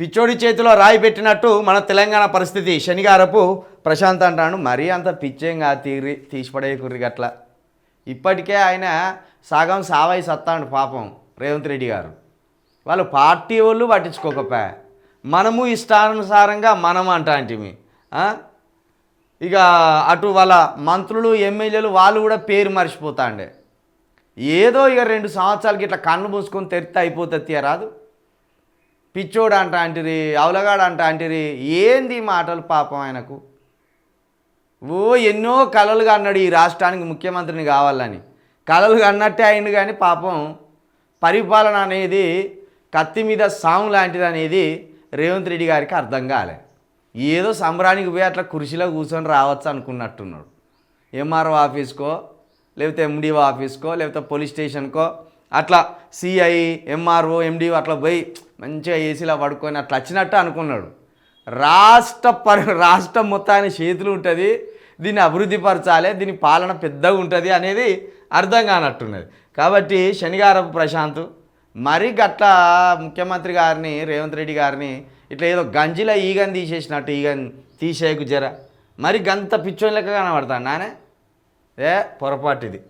పిచ్చోడి చేతిలో రాయి పెట్టినట్టు మన తెలంగాణ పరిస్థితి. శనిగారపు ప్రశాంత్ అంటాడు మరీ అంత పిచ్చేంగా తీరి తీరి తీసిపడేయకుర్రి గట్ల. ఇప్పటికే ఆయన సగం సావై సత్తాడు పాపం రేవంత్ రెడ్డి గారు. వాళ్ళు పార్టీ వాళ్ళు పట్టించుకోకపోయా. మనము ఇష్టానుసారంగా మనం అంటాంటిమి ఇక అటు వాళ్ళ మంత్రులు ఎమ్మెల్యేలు వాళ్ళు కూడా పేరు మర్చిపోతాండే. ఏదో ఇక రెండు సంవత్సరాలకి ఇట్లా కళ్ళు మూసుకొని తెరిస్తే అయిపోతుంది తీయరాదు పిచ్చోడు అంట అంటిరి అవలగాడు అంట అంటిరి ఏంది మాటలు పాపం ఆయనకు? ఓ ఎన్నో కళలుగా అన్నాడు ఈ రాష్ట్రానికి ముఖ్యమంత్రిని కావాలని. కళలుగా అన్నట్టే అయింది కానీ పాపం పరిపాలన అనేది కత్తి మీద సాము లాంటిది అనేది రేవంత్ రెడ్డి గారికి అర్థం కాలే. ఏదో సంబరానికి పోయి అట్లా కుర్చీలో కూర్చొని రావచ్చు అనుకున్నట్టున్నాడు. ఎంఆర్ఓ ఆఫీస్కో లేకపోతే ఎండిఓ ఆఫీస్కో లేకపోతే పోలీస్ స్టేషన్కో అట్లా సిఐ ఎంఆర్ఓ ఎండిఓ అట్లా పోయి మంచిగా ఏసీలో పడుకొని అట్లా వచ్చినట్టు అనుకున్నాడు. రాష్ట్ర పరి రాష్ట్రం మొత్తాన్ని చేతులు ఉంటుంది దీన్ని అభివృద్ధి పరచాలి దీని పాలన పెద్దగా ఉంటుంది అనేది అర్థం కానట్టున్నది. కాబట్టి శనిగారపు ప్రశాంత్ మరీ గట్ల ముఖ్యమంత్రి గారిని రేవంత్ రెడ్డి గారిని ఇట్లా ఏదో గంజిలో ఈగని తీసేసినట్టు ఈగని తీసేయకు జర. మరి గంత పిచ్చోని లెక్క కనబడతాడు నానే ఏ పొరపాటు ఇది.